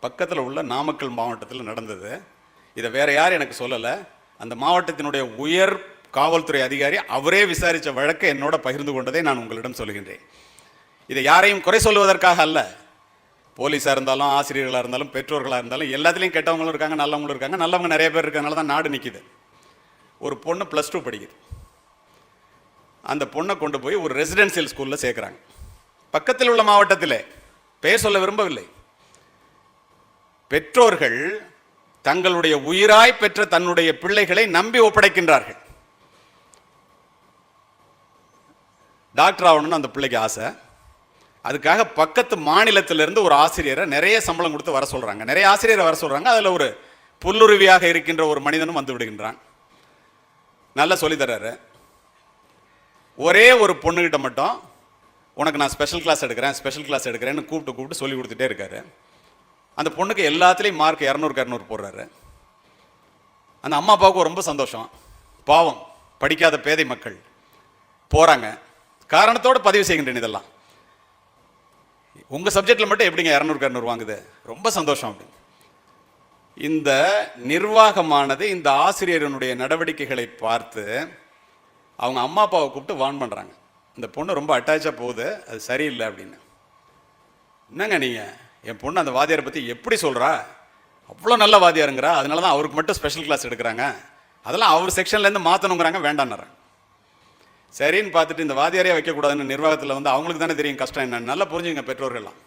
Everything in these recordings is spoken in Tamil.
பக்கத்தில் உள்ள நாமக்கல் மாவட்டத்தில் நடந்தது. இதை வேற யாரும் எனக்கு சொல்லலை. அந்த மாவட்டத்தினுடைய உயர் காவல்துறை அதிகாரி அவரே விசாரித்த வழக்கை என்னோட பகிர்ந்து கொண்டதை நான் உங்களிடம் சொல்கின்றேன். இதை யாரையும் குறை சொல்வதற்காக அல்ல. போலீஸாக இருந்தாலும் ஆசிரியர்களாக இருந்தாலும் பெற்றோர்களாக இருந்தாலும் எல்லாத்துலேயும் கெட்டவங்களும் இருக்காங்க நல்லவங்களும் இருக்காங்க. நல்லவங்க நிறைய பேர் இருக்கறனால தான் நாடு நிற்கிது ஒரு பொண்ணு ப்ளஸ் டூ படிக்குது. அந்த பொண்ணை கொண்டு போய் ஒரு ரெசிடென்சியல் ஸ்கூலில் சேர்க்குறாங்க. பக்கத்தில் உள்ள மாவட்டத்தில். பெயர் சொல்ல விரும்பவில்லை. பெற்றோர்கள் தங்களுடைய உயிராய் பெற்ற தன்னுடைய பிள்ளைகளை நம்பி ஒப்படைக்கின்றார்கள். டாக்டர் ஆகணும்னு அந்த பிள்ளைக்கு ஆசை. அதுக்காக பக்கத்து மாநிலத்திலிருந்து ஒரு ஆசிரியரை நிறைய சம்பளம் கொடுத்து வர சொல்கிறாங்க நிறைய ஆசிரியரை வர சொல்கிறாங்க அதில் ஒரு புல்லுருவியாக இருக்கின்ற ஒரு மனிதனும் வந்து விடுகின்றான். நல்லா சொல்லித்தர்றாரு ஒரே ஒரு பொண்ணுகிட்ட மட்டும் உனக்கு நான் ஸ்பெஷல் கிளாஸ் எடுக்கிறேன் ஸ்பெஷல் கிளாஸ் எடுக்கிறேன்னு கூப்பிட்டு கூப்பிட்டு சொல்லி கொடுத்துட்டே இருக்காரு. அந்த பொண்ணுக்கு எல்லாத்துலேயும் மார்க் இரநூறுக்கு இரநூறு போடுறாரு. அந்த அம்மா அப்பாவுக்கு ரொம்ப சந்தோஷம். பாவம். படிக்காத பேதை மக்கள் போகிறாங்க காரணத்தோடு பதிவு செய்கின்றேன் இதெல்லாம். உங்கள் சப்ஜெக்டில் மட்டும் எப்படிங்க இரநூறுக்கு இரநூறு வாங்குது? ரொம்ப சந்தோஷம் அப்படின்னு. இந்த நிர்வாகமானது இந்த ஆசிரியரனுடைய நடவடிக்கைகளை பார்த்து அவங்க அம்மா அப்பாவை கூப்பிட்டு வான் பண்ணுறாங்க இந்த பொண்ணு ரொம்ப அட்டாச்சாக போகுது. அது சரியில்லை அப்படின்னு. என்னங்க நீங்கள் என் பொண்ணு அந்த வாத்தியாரை பற்றி எப்படி சொல்கிறா அவ்வளோ நல்ல வாத்தியாருங்கிறா. அதனால தான் அவருக்கு மட்டும் ஸ்பெஷல் கிளாஸ் எடுக்கிறாங்க. அதெல்லாம் அவர் செக்ஷன்லேருந்து மாற்றணுங்கிறாங்க வேண்டான்னுறாங்க சரின்னு பார்த்துட்டு இந்த வாத்தியாரே வைக்கக்கூடாதுன்னு நிர்வாகத்தில் வந்து அவங்களுக்கு தானே தெரியும் கஷ்டம் என்னன்னு. நல்லா புரிஞ்சுங்க பெற்றோர்கள்லாம்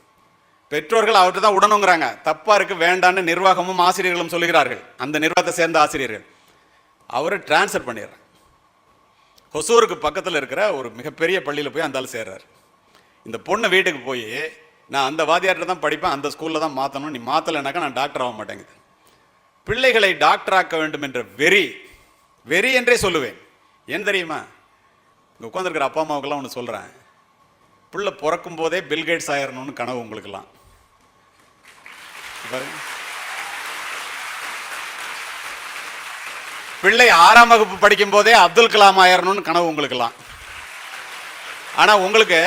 பெற்றோர்கள் அவர்கிட்ட தான் உடனுங்கிறாங்க தப்பாக இருக்குது வேண்டான்னு நிர்வாகமும் ஆசிரியர்களும் சொல்லுகிறார்கள். அந்த நிர்வாகத்தை சேர்ந்த ஆசிரியர்கள். அவரை டிரான்ஸ்ஃபர் பண்ணிடுறாங்க ஹொசூருக்கு பக்கத்தில் இருக்கிற ஒரு மிகப்பெரிய பள்ளியில் போய் அந்த ஆள் சேர்றாரு. இந்த பொண்ணு வீட்டுக்கு போய் நான் அந்த வாத்தியார்கிட்ட தான் படிப்பேன் அந்த ஸ்கூலில் தான் மாற்றணும் நீ மாற்றலைனாக்கா நான் டாக்டர் ஆக மாட்டேங்குது. பிள்ளைகளை டாக்டர் ஆக்க வேண்டும் என்ற வெறி வெறி என்றே சொல்லுவேன். ஏன் தெரியுமா? இங்கே உட்காந்துருக்கிற அப்பா அம்மாவுக்கெல்லாம் ஒன்று சொல்கிறேன் பிள்ளை பிறக்கும் போதே பில்கேட்ஸ் ஆயிரணும்னு கனவு உங்களுக்கெல்லாம். பிள்ளை ஆறாம் வகுப்பு படிக்கும் போதே அப்துல் கலாம் ஆயிரணும்னு கனவு உங்களுக்கெல்லாம். ஆனால் உங்களுக்கு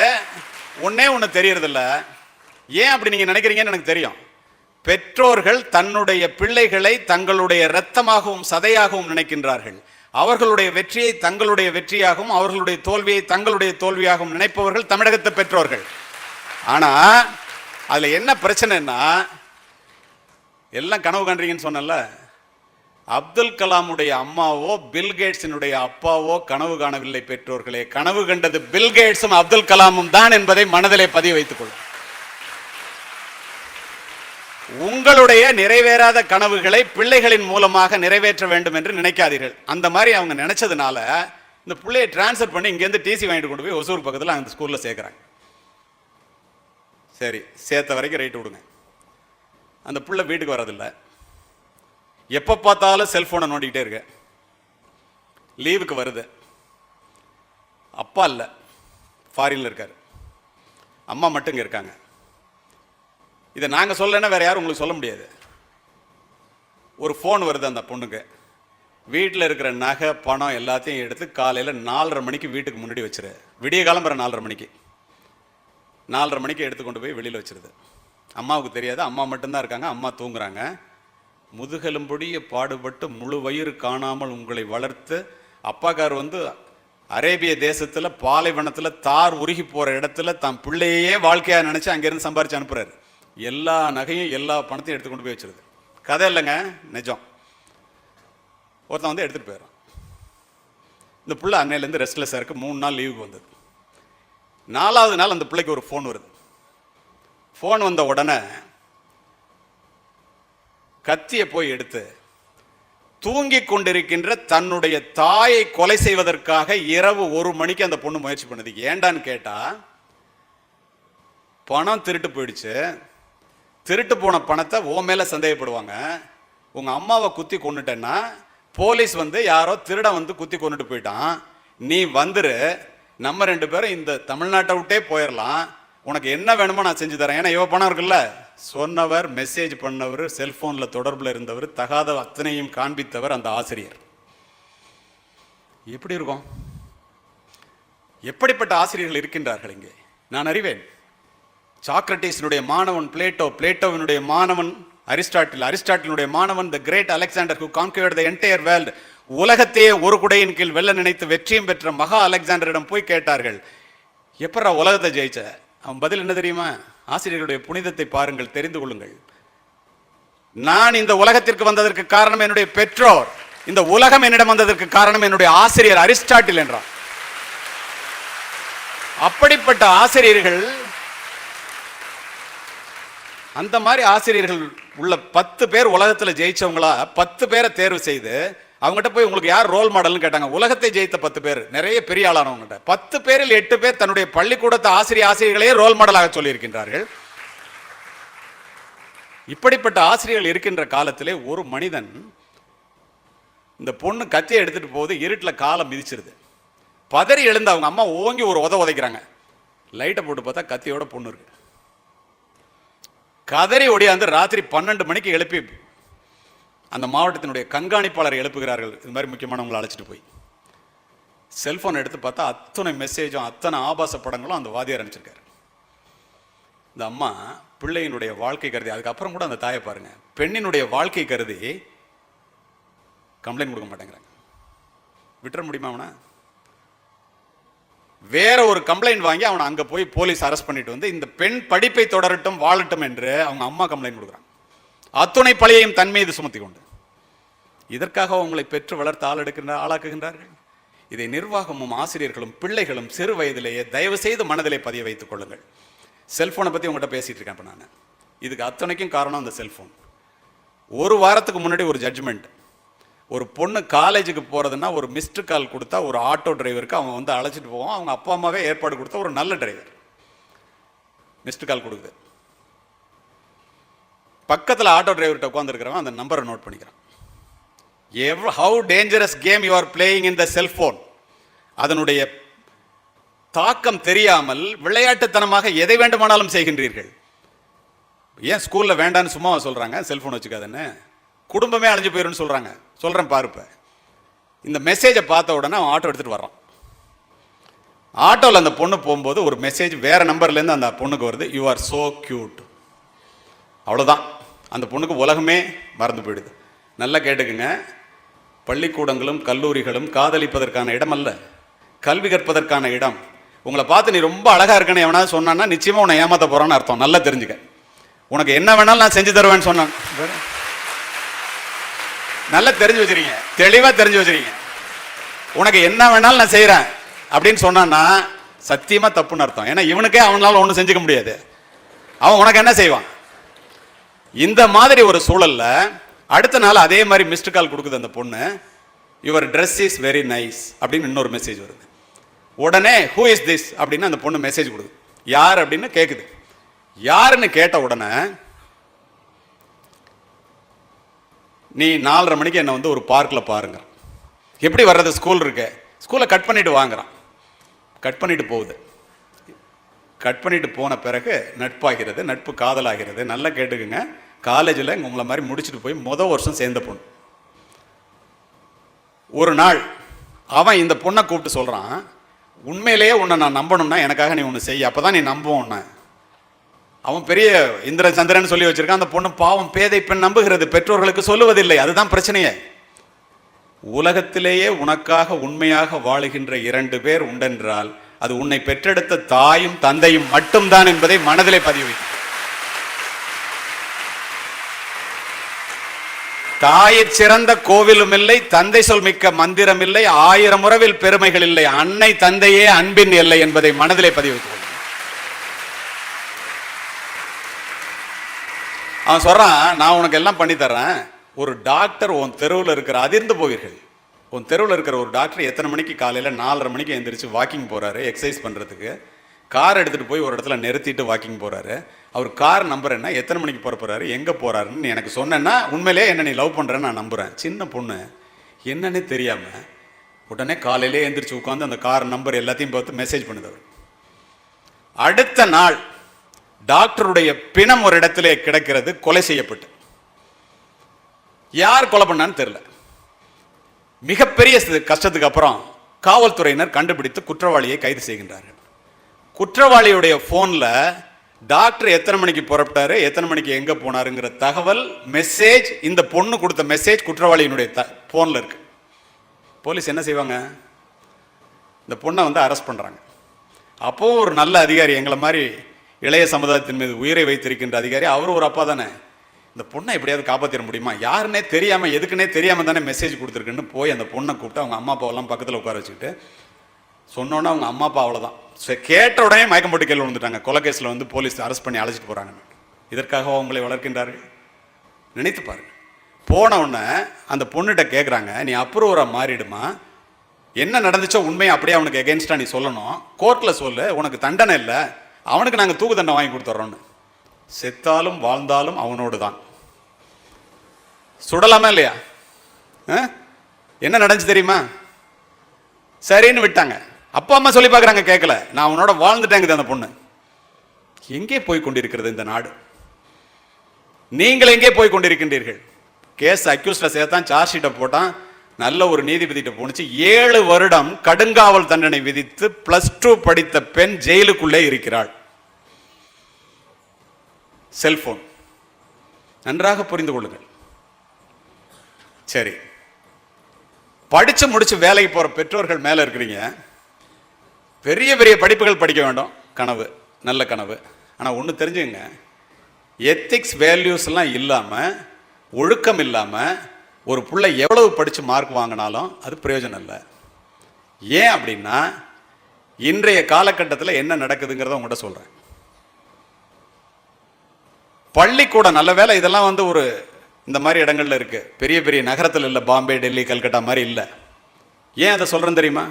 ஒன்றே ஒன்று தெரியறதில்ல. ஏன் அப்படி நீங்க நினைக்கிறீங்கன்னு எனக்கு தெரியும். பெற்றோர்கள் தன்னுடைய பிள்ளைகளை தங்களுடைய இரத்தமாகவும் சதையாகவும் நினைக்கின்றார்கள். அவர்களுடைய வெற்றியை தங்களுடைய வெற்றியாகவும் அவர்களுடைய தோல்வியை தங்களுடைய தோல்வியாகவும் நினைப்பவர்கள் தமிழகத்து பெற்றோர்கள். ஆனா அதுல என்ன பிரச்சனைன்னா எல்லாம் கனவு காண்றீங்கன்னு சொன்னல அப்துல் கலாமுடைய அம்மாவோ பில்கேட்ஸினுடைய அப்பாவோ கனவு காணவில்லை பெற்றோர்களே. கனவு கண்டது பில் கேட்ஸும் அப்துல் கலாமும் தான் என்பதை மனதிலே பதிய வைத்துக் கொள்ளும் உங்களுடைய நிறைவேறாத கனவுகளை பிள்ளைகளின் மூலமாக நிறைவேற்ற வேண்டும் என்று நினைக்காதீர்கள். அந்த மாதிரி அவங்க நினைச்சதுனால இந்த பிள்ளையை டிரான்ஸ்ஃபர் பண்ணி இங்கேருந்து டிசி வாங்கிட்டு கொண்டு போய் ஒசூர் பக்கத்தில் அந்த ஸ்கூலில் சேர்க்குறாங்க. சரி சேர்த்த வரைக்கும் ரைட்டு விடுங்க அந்த பிள்ளை வீட்டுக்கு வரதில்லை எப்போ பார்த்தாலும் செல்ஃபோனை நோண்டிக்கிட்டே இருக்க. லீவுக்கு வருது. அப்பா இல்லை. ஃபாரினில் இருக்கார். அம்மா மட்டும் இங்கே இருக்காங்க. இதை நாங்கள் சொல்லலைன்னா வேறு யாரும் உங்களுக்கு சொல்ல முடியாது. ஒரு ஃபோன் வருது அந்த பொண்ணுக்கு. வீட்டில் இருக்கிற நகை பணம் எல்லாத்தையும் எடுத்து காலையில் நாலரை மணிக்கு வீட்டுக்கு முன்னாடி வச்சிரு. விடிய காலம்புற நாலரை மணிக்கு. நாலரை மணிக்கு எடுத்து கொண்டு போய் வெளியில் வச்சிருது. அம்மாவுக்கு தெரியாது. அம்மா மட்டும்தான் இருக்காங்க. அம்மா தூங்குறாங்க. முதுகெலும்பொடிய பாடுபட்டு முழு வயிறு காணாமல் உங்களை வளர்த்து அப்பாக்கார் வந்து அரேபிய தேசத்தில் பாலைவனத்தில் தார் உருகி போகிற இடத்துல தான் பிள்ளையே வாழ்க்கையாக நினச்சி அங்கேருந்து சம்பாரித்து அனுப்புகிறாரு எல்லா நகையும் எல்லா பணத்தையும் எடுத்து கொண்டு போய் வச்சிருது. கதை இல்லைங்க நிஜம். ஒருத்தன் வந்து எடுத்துகிட்டு போயிடுறான். இந்த பிள்ளை அன்னையிலேருந்து ரெஸ்ட்லெஸ்ஸாக இருக்குது மூணு நாள் லீவுக்கு வந்தது. நாலாவது நாள் அந்த பிள்ளைக்கு ஒரு ஃபோன் வருது. ஃபோன் வந்த உடனே கத்தியை போய் எடுத்து தூங்கி கொண்டிருக்கின்ற தன்னுடைய தாயை கொலை செய்வதற்காக இரவு ஒரு மணிக்கு அந்த பொண்ணு முயற்சி பண்ணுது. ஏண்டான்னு கேட்டால் பணம் திருட்டு போயிடுச்சு. திருட்டு போன பணத்தை ஓ மேலே சந்தேகப்படுவாங்க. உங்கள் அம்மாவை குத்தி கொண்டுட்டேன்னா போலீஸ் வந்து யாரோ திருட வந்து குத்தி கொண்டுட்டு போயிட்டான். நீ வந்துரு நம்ம ரெண்டு பேரும் இந்த தமிழ்நாட்டை விட்டே போயிடலாம் உனக்கு என்ன வேணுமோ நான் செஞ்சு தரேன். ஏன்னா இவ பணம் இருக்குல்ல? சொன்னவர் மெசேஜ் பண்ணவர் செல்ஃபோனில் தொடர்பில் இருந்தவர் தகாத அத்தனையும் காண்பித்தவர் அந்த ஆசிரியர். எப்படி இருக்கும்? எப்படிப்பட்ட ஆசிரியர்கள் இருக்கின்றார்கள் இங்கே? நான் அறிவேன். சாக்ரட்டிஸினுடைய மாணவன் பிளேட்டோ பிளேட்டோவினுடைய மாணவன் அரிஸ்டாட்டில் அரிஸ்டாட்டிலுடைய மாணவன் the great Alexander who conquered the entire world உலகத்தையே ஒரு குடையின் கீழ் வெல்ல நினைத்து வெற்றியும் பெற்ற மகா அலெக்சாண்டரிடம் போய் கேட்டார்கள். எப்பரா உலகத்தை ஜெயிச்ச? அவன் பதில் என்ன தெரியுமா? ஆசிரியர்களுடைய புனிதத்தை பாருங்கள் தெரிந்து கொள்ளுங்கள். நான் இந்த உலகத்திற்கு வந்ததற்கு காரணம் என்னுடைய பெற்றோர். இந்த உலகம் என்னிடம் வந்ததற்கு காரணம் என்னுடைய ஆசிரியர் அரிஸ்டாட்டில் என்றார் அப்படிப்பட்ட ஆசிரியர்கள் அந்த மாதிரி ஆசிரியர்கள் உள்ள பத்து பேர் உலகத்தில் ஜெயிச்சவங்களா பத்து பேரை தேர்வு செய்து அவங்ககிட்ட போய் உங்களுக்கு யார் ரோல் மாடல்னு கேட்டாங்க. உலகத்தை ஜெயித்த பத்து பேர். நிறைய பெரிய ஆளானவங்ககிட்ட பத்து பேரில் எட்டு பேர் தன்னுடைய பள்ளிக்கூடத்து ஆசிரியர் ஆசிரியர்களையே ரோல் மாடலாக சொல்லியிருக்கின்றார்கள். இப்படிப்பட்ட ஆசிரியர்கள் இருக்கின்ற காலத்திலே ஒரு மனிதன் இந்த பொண்ணு கத்தியை எடுத்துகிட்டு போகுது இருட்டில் காலம் மிதிச்சிருது. பதறி எழுந்து அவங்க அம்மா ஓங்கி ஒரு உத உதைக்கிறாங்க. லைட்டை போட்டு பார்த்தா கத்தியோட பொண்ணு இருக்குது கதறி ஒடியாந்து ராத்திரி பன்னெண்டு மணிக்கு எழுப்பி அந்த மாவட்டத்தினுடைய கண்காணிப்பாளர் எழுப்புகிறார்கள். இது மாதிரி முக்கியமானவங்களை அழைச்சிட்டு போய். செல்போன் எடுத்து பார்த்தா அத்தனை மெசேஜும் அத்தனை ஆபாச படங்களும் அந்த வாதியார் அனுப்பிச்சிருக்காரு. இந்த அம்மா பிள்ளையினுடைய வாழ்க்கை கருதி அதுக்கப்புறம் கூட அந்த தாயை பாருங்க. பெண்ணினுடைய வாழ்க்கை கருதி கம்ப்ளைண்ட் கொடுக்க மாட்டேங்கிறாங்க. விட்டுற முடியுமா அவனை? வேற ஒரு கம்ப்ளைண்ட் வாங்கி அவனை அங்கே போய் போலீஸ் அரெஸ்ட் பண்ணிட்டு வந்து இந்த பெண் படிப்பை தொடரட்டும் வாழட்டும் என்று அவங்க அம்மா கம்ப்ளைண்ட் கொடுக்குறாங்க. அத்துணை பழியையும் தன் மீது சுமத்தி கொண்டு. இதற்காக உங்களை பெற்று வளர்த்து ஆள் எடுக்கின்ற ஆளாக்குகின்றார்கள்? இதை நிர்வாகமும் ஆசிரியர்களும் பிள்ளைகளும் சிறு வயதிலேயே தயவு செய்து மனதிலே பதிய வைத்துக் கொள்ளுங்கள். செல்போனை பற்றி உங்கள்கிட்ட பேசிகிட்டு இருக்கேன் இப்போ நான். இதுக்கு அத்தனைக்கும் காரணம் அந்த செல்ஃபோன் ஒரு வாரத்துக்கு முன்னாடி ஒரு ஜட்ஜ்மெண்ட் ஒரு பொண்ணு காலேஜுக்கு போகிறதுனா ஒரு மிஸ்டு கால் கொடுத்தா ஒரு ஆட்டோ டிரைவருக்கு அவன் வந்து அழைச்சிட்டு போவான். அவங்க அப்பா அம்மாவே ஏற்பாடு கொடுத்தா ஒரு நல்ல டிரைவர் மிஸ்டு கால் கொடுக்குது. பக்கத்தில் ஆட்டோ டிரைவர்கிட்ட உட்காந்துருக்கிறவன் அந்த நம்பரை நோட் பண்ணிக்கிறான். எவ்வளோ how dangerous game you are playing in the cellphone அதனுடைய தாக்கம் தெரியாமல் விளையாட்டுத்தனமாக எதை வேண்டுமானாலும் செய்கின்றீர்கள்? ஏன் ஸ்கூலில் வேண்டான்னு சும்மா சொல்கிறாங்க செல்ஃபோன் வச்சுக்காதுன்னு. குடும்பமே அழிஞ்சு போயிரும்னு சொல்கிறாங்க சொல்கிறேன் பாருப்ப இந்த மெசேஜை பார்த்த உடனே அவன் ஆட்டோ எடுத்துகிட்டு வர்றான். ஆட்டோவில் அந்த பொண்ணு போகும்போது ஒரு மெசேஜ் வேறு நம்பர்லேருந்து அந்த பொண்ணுக்கு வருது. யூ ஆர் சோ க்யூட் அவ்வளோதான் அந்த பொண்ணுக்கு உலகமே மறந்து போயிடுது. நல்லா கேட்டுக்குங்க. பள்ளிக்கூடங்களும் கல்லூரிகளும் காதலிப்பதற்கான இடம் அல்ல கல்வி கற்பதற்கான இடம். உங்களை பார்த்து நீ ரொம்ப அழகாக இருக்கன்னு எவனாவது சொன்னான்னா நிச்சயமாக உன்னை ஏமாற்ற போகிறான்னு அர்த்தம். நல்லா தெரிஞ்சுக்க. உனக்கு என்ன வேணாலும் நான் செஞ்சு தருவேன்னு சொன்னான். நல்லா தெரிஞ்சு வச்சிருக்கீங்க. தெளிவாக தெரிஞ்சு வச்சிருக்கீங்க. உனக்கு என்ன வேணாலும் நான் செய்கிறேன் அப்படின்னு சொன்னான்னா சத்தியமாக தப்புன்னு அர்த்தம். ஏன்னா இவனுக்கே அவனால ஒன்றும் செஞ்சுக்க முடியாது. அவன் உனக்கு என்ன செய்வான்? இந்த மாதிரி ஒரு சூழலில் அடுத்த நாள் அதே மாதிரி மிஸ்டு கால் கொடுக்குது அந்த பொண்ணு. Your dress is very nice அப்படின்னு இன்னொரு மெசேஜ் வருது. உடனே ஹூ இஸ் திஸ் அப்படின்னு அந்த பொண்ணு மெசேஜ் கொடுக்குது. யார் அப்படின்னு கேட்குது யாருன்னு கேட்ட உடனே நீ நாலரை மணிக்கு என்னை வந்து ஒரு பார்க்கில் பாருங்க. எப்படி வர்றது? ஸ்கூல் இருக்கு. ஸ்கூலை கட் பண்ணிட்டு வாங்குறான். கட் பண்ணிட்டு போகுது. கட் பண்ணிட்டு போன பிறகு நட்பாகிறது நட்பு காதலாகிறது. நல்லா கேட்டுக்குங்க. காலேஜில் உங்களை மாதிரி முடிச்சுட்டு போய் முத வருஷம் சேர்ந்த பொண்ணு. ஒரு நாள் அவன் இந்த பொண்ணை கூப்பிட்டு சொல்கிறான் உண்மையிலேயே உன்னை நான் நம்பணும்னா எனக்காக நீ ஒன்று செய். அப்போ தான் நீ நம்புவோம் அவன் பெரிய இந்திர சந்திரன் சொல்லி வச்சிருக்கான். அந்த பொண்ணு பாவம் பேதை பெண் நம்புகிறது. பெற்றோர்களுக்கு சொல்லுவதில்லை. அதுதான் பிரச்சனையே. உலகத்திலேயே உனக்காக உண்மையாக வாழுகின்ற இரண்டு பேர் உண்டென்றால் அது உன்னை பெற்றெடுத்த தாயும் தந்தையும் மட்டும்தான் என்பதை மனதிலே பதிவு வைக்கும் தாயிற் சிறந்த கோவிலும் இல்லை தந்தை சொல் மிக்க மந்திரம் இல்லை ஆயிரம் உறவில் பெருமைகள் இல்லை அன்னை தந்தையே அன்பின் இல்லை என்பதை மனதிலே பதிவு வைத்துக் கொள்ளுங்கள். அவன் சொல்கிறான் நான் உனக்கு எல்லாம் பண்ணித்தரேன் ஒரு டாக்டர் உன் தெருவில் இருக்கிற அதிர்ந்து போவீர்கள். உன் தெருவில் இருக்கிற ஒரு டாக்டர் எத்தனை மணிக்கு காலையில் நாலரை மணிக்கு எழுந்திரிச்சு வாக்கிங் போகிறாரு எக்ஸசைஸ் பண்ணுறதுக்கு கார் எடுத்துகிட்டு போய் ஒரு இடத்துல நிறுத்திட்டு வாக்கிங் போகிறாரு அவர் கார் நம்பர் என்ன எத்தனை மணிக்கு போற எங்கே போகிறாருன்னு எனக்கு சொன்னேன்னா உண்மையிலேயே என்ன நீ லவ் பண்ணுறேன்னு நான் நம்புகிறேன் சின்ன பொண்ணு என்னன்னே தெரியாமல் உடனே காலையிலே எழுந்திரிச்சு உட்காந்து அந்த கார் நம்பர் எல்லாத்தையும் பார்த்து மெசேஜ் பண்ணுது அவர். அடுத்த நாள் டாக்டருடைய பிணம் ஒரு இடத்திலே கிடக்கிறது கொலை செய்யப்பட்டு. யார் கொலை பண்ணான்னு தெரியல. மிகப்பெரிய கஷ்டத்துக்கு அப்புறம் காவல்துறையினர் கண்டுபிடித்து குற்றவாளியை கைது செய்கின்றார்கள். குற்றவாளியுடைய ஃபோனில் டாக்டர் எத்தனை மணிக்கு புறப்பட்டாரு எத்தனை மணிக்கு எங்கே போனாருங்கிற தகவல் மெசேஜ் இந்த பொண்ணு கொடுத்த மெசேஜ் குற்றவாளியினுடைய த ஃபோனில் இருக்கு. போலீஸ் என்ன செய்வாங்க? இந்த பொண்ணை வந்து அரெஸ்ட் பண்ணுறாங்க அப்போது ஒரு நல்ல அதிகாரி எங்களை மாதிரி இளைய சமுதாயத்தின் மீது உயிரை வைத்திருக்கின்ற அதிகாரி அவர் ஒரு அப்பா தானே. இந்த பொண்ணை எப்படியாவது காப்பாற்றிட முடியுமா? யாருன்னே தெரியாமல் எதுக்குன்னே தெரியாமல் தானே மெசேஜ் கொடுத்துருக்குன்னு போய் அந்த பொண்ணை கூப்பிட்டு அவங்க அம்மா அப்பாவெல்லாம் பக்கத்தில் உட்கார வச்சுக்கிட்டு சொன்னோன்னே அவங்க அம்மா அப்பா அவ்வளோதான் சரி கேட்ட உடனே மயக்கம் போட்டு கேள்வி விழுந்துட்டாங்க. கொலகேஸில் வந்து போலீஸ் அரெஸ்ட் பண்ணி அழைச்சிட்டு போகிறாங்க இதற்காக அவங்களை வளர்க்கின்றார்கள். நினைத்து பாருங்க. போன உடனே அந்த பொண்ணுகிட்ட கேட்குறாங்க நீ அப்ரூவராக மாறிடுமா? என்ன நடந்துச்சோ உண்மையை அப்படியே அவனுக்கு எகென்ஸ்டாக நீ சொல்லணும். கோர்ட்டில் சொல்லு உனக்கு தண்டனை இல்லை. அவனுக்கு நாங்கள் தூக்கு தண்டை வாங்கி கொடுத்துட்றோன்னு செத்தாலும் வாழ்ந்தாலும் அவனோடு தான் சுடலாமா இல்லையா? ஆ? என்ன நடந்துச்சு தெரியுமா? சரின்னு விட்டாங்க. அப்பா அம்மா சொல்லி பார்க்குறாங்க கேட்கல நான் அவனோட வாழ்ந்துட்டேங்குது அந்த பொண்ணு. எங்கே போய் கொண்டிருக்கிறது இந்த நாடு? நீங்கள் எங்கே போய் கொண்டிருக்கின்றீர்கள்? கேஸ் அக்யூஸ்டில் சேர்த்தான் சார்ஜ் ஷீட்டை போட்டான். நல்ல ஒரு நீதிபதிகிட்ட போணுச்சு. ஏழு வருடம் கடுங்காவல் தண்டனை விதித்து பிளஸ் டூ படித்த பெண் ஜெயிலுக்குள்ளே இருக்கிறாள். செல்போன் நன்றாக புரிந்து கொள்ளுங்கள். சரி. படித்து முடிச்சு வேலைக்கு போகிற பெற்றோர்கள் மேலே இருக்கிறீங்க. பெரிய பெரிய படிப்புகள் படிக்க வேண்டும். கனவு. நல்ல கனவு. ஆனால் ஒன்று தெரிஞ்சுங்க எத்திக்ஸ் வேல்யூஸ்லாம் இல்லாமல் ஒழுக்கம் இல்லாமல் ஒரு பிள்ளை எவ்வளவு படித்து மார்க் வாங்கினாலும் அது பிரயோஜனம் இல்லை. ஏன் அப்படின்னா இன்றைய காலகட்டத்தில் என்ன நடக்குதுங்கிறத உங்கள்கிட்ட சொல்கிறேன் பள்ளிக்கூடம் நல்ல வேலை இதெல்லாம் வந்து ஒரு இந்த மாதிரி இடங்கள்ல இருக்குது பெரிய பெரிய நகரத்தில் இல்லை பாம்பே டெல்லி கல்கட்டா மாதிரி இல்லை. ஏன் அதை சொல்கிறேன் தெரியுமா?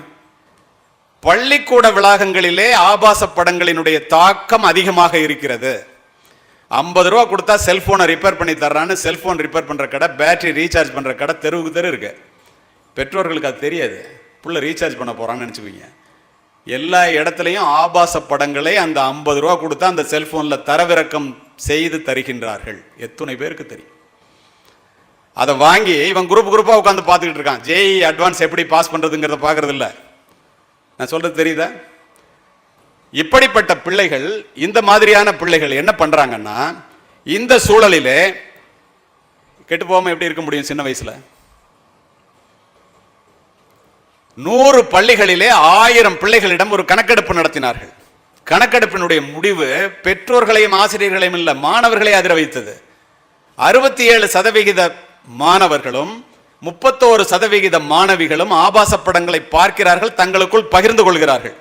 பள்ளிக்கூட வளாகங்களிலே ஆபாச படங்களினுடைய தாக்கம் அதிகமாக இருக்கிறது. ஐம்பது ரூபா கொடுத்தா செல்ஃபோனை ரிப்பேர் பண்ணி தர்றான்னு செல்ஃபோன் ரிப்பேர் பண்ணுற கடை பேட்டரி ரீசார்ஜ் பண்ணுற கடை தெருவுக்கு தெரு இருக்கு. பெற்றோர்களுக்கு அது தெரியாது. புள்ள ரீசார்ஜ் பண்ண போகிறான்னு நினச்சிக்குவீங்க எல்லா இடத்துலையும் ஆபாச படங்களை அந்த ஐம்பது ரூபா கொடுத்தா அந்த செல்ஃபோனில் தரவிறக்கம் செய்து தருகின்றார்கள். எத்தனை பேருக்கு தெரியும். அதை வாங்கி இவன் குரூப் குரூப்பாக உட்காந்து பார்த்துக்கிட்டு இருக்கான். ஜேஇ அட்வான்ஸ் எப்படி பாஸ் பண்ணுறதுங்கிறத பார்க்குறதில்ல. நான் சொல்கிறது தெரியுதா? இப்படிப்பட்ட பிள்ளைகள் இந்த மாதிரியான பிள்ளைகள் என்ன பண்ணுறாங்கன்னா இந்த சூழலிலே கெட்டு போகாமல் எப்படி இருக்க முடியும் சின்ன வயசில்? நூறு பள்ளிகளிலே ஆயிரம் பிள்ளைகளிடம் ஒரு கணக்கெடுப்பு நடத்தினார்கள். கணக்கெடுப்பினுடைய முடிவு பெற்றோர்களையும் ஆசிரியர்களையும் இல்லை மாணவர்களை அதிர வைத்தது. அறுபத்தி ஏழு சதவிகித மாணவர்களும் முப்பத்தோரு சதவிகித மாணவிகளும் ஆபாச படங்களை பார்க்கிறார்கள் தங்களுக்குள் பகிர்ந்து கொள்கிறார்கள்.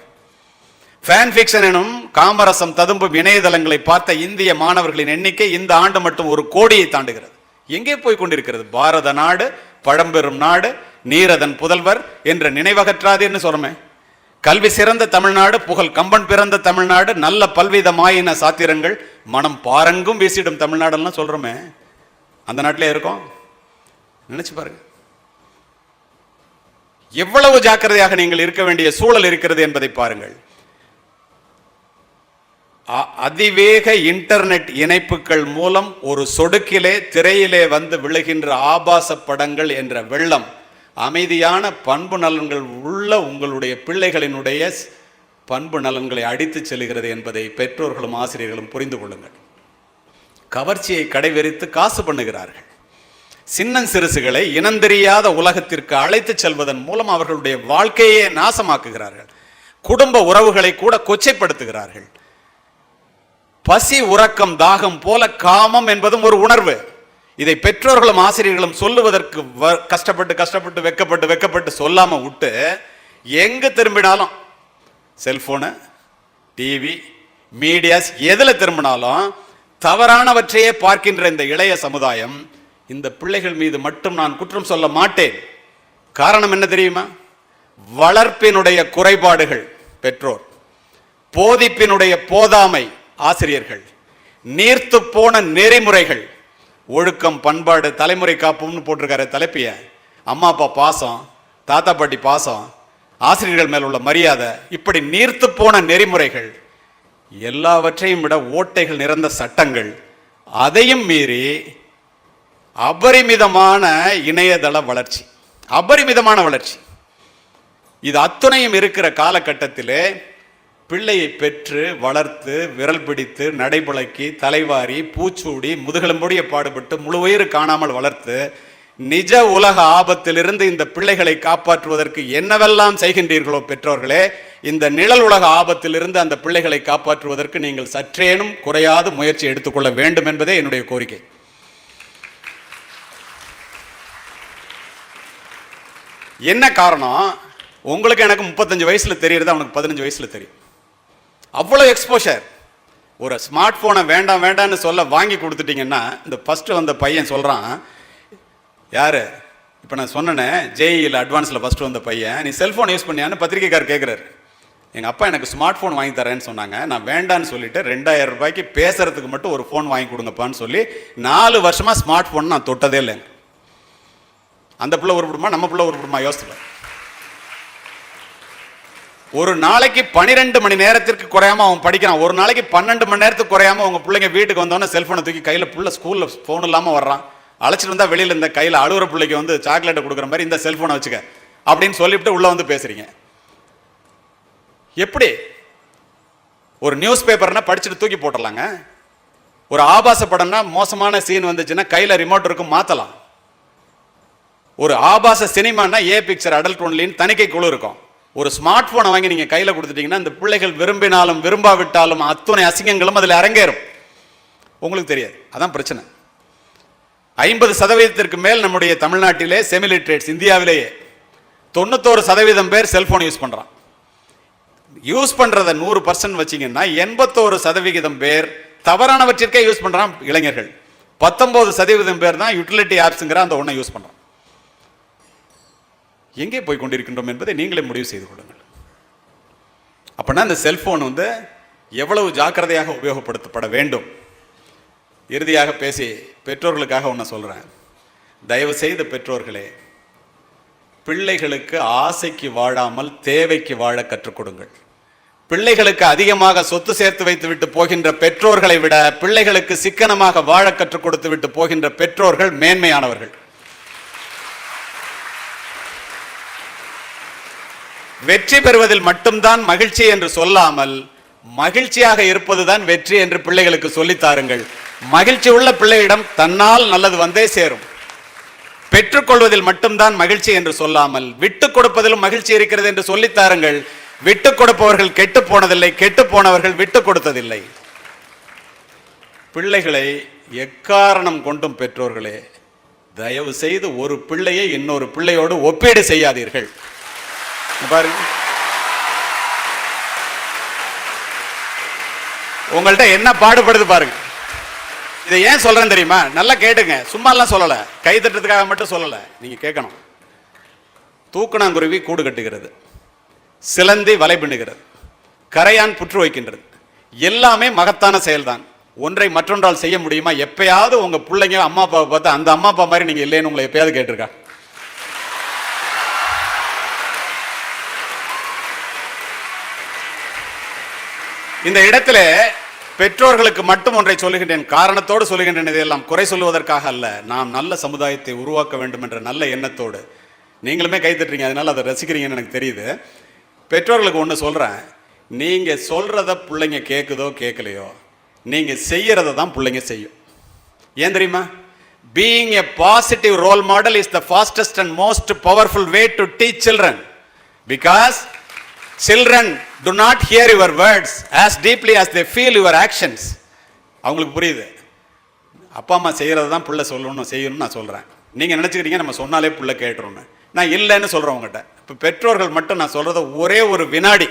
ஃபேன் ஃபிக்ஷன் எனும் காமரசம் ததும்பும் இணையதளங்களை பார்த்த இந்திய மாணவர்களின் எண்ணிக்கை இந்த ஆண்டு மட்டும் ஒரு கோடியை தாண்டுகிறது. எங்கே போய் கொண்டிருக்கிறது? பாரத நாடு பழம்பெரும் நாடு நீரதன் புதல்வர் என்ற நினைவகற்றாதேன்னு சொல்றமே கல்வி சிறந்த தமிழ்நாடு புகழ் கம்பன் பிறந்த தமிழ்நாடு நல்ல பல்விதமாயின சாத்திரங்கள் மனம் பாரங்கும் வீசிடும் தமிழ்நாடுலாம் சொல்கிறோமே அந்த நாட்டிலே இருக்கோம். நினச்சி பாருங்க. எவ்வளவு ஜாக்கிரதையாக நீங்கள் இருக்க வேண்டிய சூழல் இருக்கிறது என்பதை பாருங்கள். அதிவேக இன்டர்நெட் இணைப்புகள் மூலம் ஒரு சொடுக்கிலே திரையிலே வந்து விழுகின்ற ஆபாச படங்கள் என்ற வெள்ளம் அமைதியான பண்பு நலன்கள் உள்ள உங்களுடைய பிள்ளைகளினுடைய பண்பு நலன்களை அடித்துச் செல்கிறது என்பதை பெற்றோர்களும் ஆசிரியர்களும் புரிந்து கொள்ளுங்கள். கவர்ச்சியை கடைவெறித்து காசு பண்ணுகிறார்கள். சின்னன் சிறுசுகளை இனந்தெரியாத உலகத்திற்கு அழைத்துச் செல்வதன் மூலம் அவர்களுடைய வாழ்க்கையே நாசமாக்குகிறார்கள். குடும்ப உறவுகளை கூட கொச்சைப்படுத்துகிறார்கள். பசி உறக்கம் தாகம் போல காமம் என்பதும் ஒரு உணர்வு. இதை பெற்றோர்களும் ஆசிரியர்களும் சொல்லுவதற்கு வ- கஷ்டப்பட்டு கஷ்டப்பட்டு வெக்கப்பட்டு வெக்கப்பட்டு சொல்லாம விட்டு எங்க திரும்பினாலும் செல்போனு டிவி மீடியாஸ் எதில் திரும்பினாலும் தவறானவற்றையே பார்க்கின்ற இந்த இளைய சமுதாயம் இந்த பிள்ளைகள் மீது மட்டும் நான் குற்றம் சொல்ல மாட்டேன். காரணம் என்ன தெரியுமா? வளர்ப்பினுடைய குறைபாடுகள் பெற்றோர். போதிப்பினுடைய போதாமை ஆசிரியர்கள் நீர்த்து போன நெறிமுறைகள் ஒழுக்கம் பண்பாடு தலைமுறை காப்பும்னு போட்டிருக்காரு தலைப்பிய. அம்மா அப்பா பாசம் தாத்தா பாட்டி பாசம் ஆசிரியர்கள் மேல் உள்ள மரியாதை இப்படி நீர்த்து போன நெறிமுறைகள் எல்லாவற்றையும் விட ஓட்டைகள் நிறைந்த சட்டங்கள் அதையும் மீறி அபரிமிதமான இணையதள வளர்ச்சி. அபரிமிதமான வளர்ச்சி. இது அத்துணையும் இருக்கிற காலகட்டத்திலே பிள்ளையை பெற்று வளர்த்து விரல் பிடித்து நடைபழக்கி தலைவாரி பூச்சூடி முதுகெலும்புடைய பாடுபட்டு முழு உயிர் காணாமல் வளர்த்து நிஜ உலக ஆபத்திலிருந்து இந்த பிள்ளைகளை காப்பாற்றுவதற்கு என்னவெல்லாம் செய்கின்றீர்களோ பெற்றோர்களே இந்த நிழல் உலக ஆபத்திலிருந்து அந்த பிள்ளைகளை காப்பாற்றுவதற்கு நீங்கள் சற்றேனும் குறையாது முயற்சி எடுத்துக்கொள்ள வேண்டும் என்பதே என்னுடைய கோரிக்கை. என்ன காரணம்? உங்களுக்கு எனக்கு முப்பத்தஞ்சு வயசுல தெரியறது அவனுக்கு பதினஞ்சு வயசுல தெரியும். அவ்வளோ எக்ஸ்போஷர் ஒரு ஸ்மார்ட் ஃபோனை வேண்டாம் வேண்டாம்னு சொல்ல வாங்கி கொடுத்துட்டீங்கன்னா இந்த ஃபஸ்ட்டு வந்த பையன் சொல்கிறான் யார்? இப்போ நான் சொன்னேனே ஜேஇயில் அட்வான்ஸில் ஃபஸ்ட்டு வந்த பையன் நீ செல்ஃபோன் யூஸ் பண்ணியான்னு பத்திரிக்கைக்கார் கேட்குறாரு எங்கள் அப்பா எனக்கு ஸ்மார்ட் ஃபோன் வாங்கி தரேன்னு சொன்னாங்க. நான் வேண்டான்னு சொல்லிட்டு ரெண்டாயிரம் ரூபாய்க்கு பேசுறதுக்கு மட்டும் ஒரு ஃபோன் வாங்கி கொடுங்கப்பான்னு சொல்லி நாலு வருஷமாக ஸ்மார்ட் ஃபோன் நான் தொட்டதே இல்லைங்க. அந்த பிள்ளை உருப்பிடுமா நம்ம பிள்ளை உருப்பிடுமா யோசிக்கல. ஒரு நாளைக்கு பன்னிரெண்டு மணி நேரத்திற்கு குறையாம அவன் படிக்கிறான். ஒரு நாளைக்கு பன்னெண்டு மணி நேரத்துக்கு குறையாம உங்க பிள்ளைங்க வீட்டுக்கு வந்தோன்னே செல்போனை தூக்கி கையில புள்ள ஸ்கூல்ல ஃபோன் இல்லாம வர்றான். அழைச்சிட்டு வந்தா வெளியில இந்த கையில அழுகிற பிள்ளைக்கு வந்து சாக்லேட்டை கொடுக்குற மாதிரி இந்த செல்போனை வச்சுக்க. அப்படின்னு சொல்லிவிட்டு உள்ள வந்து பேசுறீங்க. எப்படி? ஒரு நியூஸ் பேப்பர்னா படிச்சுட்டு தூக்கி போட்டுடலாங்க ஒரு ஆபாச படம்னா மோசமான சீன் வந்துச்சுன்னா கையில ரிமோட் இருக்கும் மாத்தலாம். ஒரு ஆபாச சினிமானா ஏ பிக்சர் அடல்ட் ஒன்லின்னு தணிக்கை குழு இருக்கும். ஒரு ஸ்மார்ட் போனை வாங்கி நீங்கள் கையில் கொடுத்துட்டீங்கன்னா இந்த பிள்ளைகள் விரும்பினாலும் விரும்பாவிட்டாலும் அத்துணை அசிங்கங்களும் அதில் அரங்கேறும். உங்களுக்கு தெரியாது. அதான் பிரச்சனை. ஐம்பது சதவீதத்திற்கு மேல் நம்முடைய தமிழ்நாட்டிலே செமிலிட்ரேட்ஸ் இந்தியாவிலேயே தொண்ணூத்தோரு சதவீதம் பேர் செல்ஃபோன் யூஸ் பண்ணுறான் யூஸ் பண்ணுறத நூறு பர்சன்ட் வச்சீங்கன்னா எண்பத்தோரு சதவிகிதம் பேர் தவறானவற்றிற்கே யூஸ் பண்ணுறான் இளைஞர்கள். பத்தொம்போது சதவீதம் பேர் தான் யூட்டிலிட்டி ஆப்ஸுங்கிற அந்த ஒன்றை யூஸ் பண்ணுறான் எங்கே போய் கொண்டிருக்கின்றோம் என்பதை நீங்களே முடிவு செய்து கொள்ளுங்கள். அப்படின்னா இந்த செல்போன் வந்து எவ்வளவு ஜாக்கிரதையாக உபயோகப்படுத்தப்பட வேண்டும்? இறுதியாக பேசி பெற்றோர்களுக்காக ஒன்று சொல்கிறேன் தயவு செய்த பெற்றோர்களே பிள்ளைகளுக்கு ஆசைக்கு வாழாமல் தேவைக்கு வாழ கற்றுக் கொடுங்கள். பிள்ளைகளுக்கு அதிகமாக சொத்து சேர்த்து வைத்து விட்டு போகின்ற பெற்றோர்களை விட பிள்ளைகளுக்கு சிக்கனமாக வாழ கற்றுக் கொடுத்து விட்டு போகின்ற பெற்றோர்கள் மேன்மையானவர்கள். வெற்றி பெறுவதில் மட்டும்தான் மகிழ்ச்சி என்று சொல்லாமல் மகிழ்ச்சியாக இருப்பதுதான் வெற்றி என்று பிள்ளைகளுக்கு சொல்லித்தாருங்கள் மகிழ்ச்சி உள்ள பிள்ளையிடம் தன்னால் நல்லது வந்தே சேரும். பெற்றுக்கொள்வதில் மட்டும்தான் மகிழ்ச்சி என்று சொல்லாமல் விட்டுக் கொடுப்பதிலும் மகிழ்ச்சி இருக்கிறது என்று சொல்லித்தாருங்கள் விட்டுக் கொடுப்பவர்கள் கெட்டு போனதில்லை கெட்டு போனவர்கள் விட்டுக் கொடுத்ததில்லை. பிள்ளைகளை எக்காரணம் கொண்டும் பெற்றோர்களே தயவு செய்து ஒரு பிள்ளையை இன்னொரு பிள்ளையோடு ஒப்பீடு செய்யாதீர்கள். பாருங்க உங்கள்ட்ட என்ன பாடுபடுது பாருங்க. இதை ஏன் சொல்றேன் தெரியுமா? நல்லா கேட்டுங்க. சும்மாலாம் சொல்லல. கை தட்டுறதுக்காக மட்டும் சொல்லல. நீங்க கேட்கணும். தூக்கணாங்குருவி கூடு கட்டுகிறது. சிலந்தி வலை பின்னுகிறது. கரையான் புற்று வைக்கின்றது. எல்லாமே மகத்தான செயல்தான். ஒன்றை மற்றொன்றால் செய்ய முடியுமா? எப்பயாவது உங்க பிள்ளைங்க அம்மா அப்பாவை பார்த்து அந்த அம்மா அப்பா மாதிரி நீங்க இல்லைன்னு உங்களை எப்பயாவது கேட்டிருக்கா? இந்த இடத்துல பெற்றோர்களுக்கு மட்டும் ஒன்றை சொல்லுகின்றேன். காரணத்தோடு சொல்லுகின்றேன் இதையெல்லாம். குறை சொல்லுவதற்காக அல்ல. நாம் நல்ல சமுதாயத்தை உருவாக்க வேண்டும் என்ற நல்ல எண்ணத்தோடு. நீங்களுமே கைத்தட்டுறீங்க அதனால் அதனால அதை ரசிக்கிறீங்கன்னு எனக்கு தெரியுது. பெற்றோர்களுக்கு ஒன்று சொல்கிறேன் நீங்கள் சொல்கிறத பிள்ளைங்க கேட்குதோ கேட்கலையோ நீங்கள் செய்கிறத தான் பிள்ளைங்க செய்யும். ஏன் தெரியுமா? Being a positive role model is the fastest and most powerful way to teach children because children do not hear your words as deeply as they feel your actions அவங்களுக்கு புரியுது. அப்பா அம்மா செய்கிறது தான் பிள்ளை சொல்லணும் செய்யணும்னு நான் சொல்கிறேன் நீங்கள் நினச்சிக்கிறீங்க நம்ம சொன்னாலே பிள்ளை கேட்டுருன்னு நான் இல்லைன்னு சொல்கிறேன் உங்கள்கிட்ட இப்போ பெற்றோர்கள் மட்டும் நான் சொல்கிறத ஒரே ஒரு வினாடி.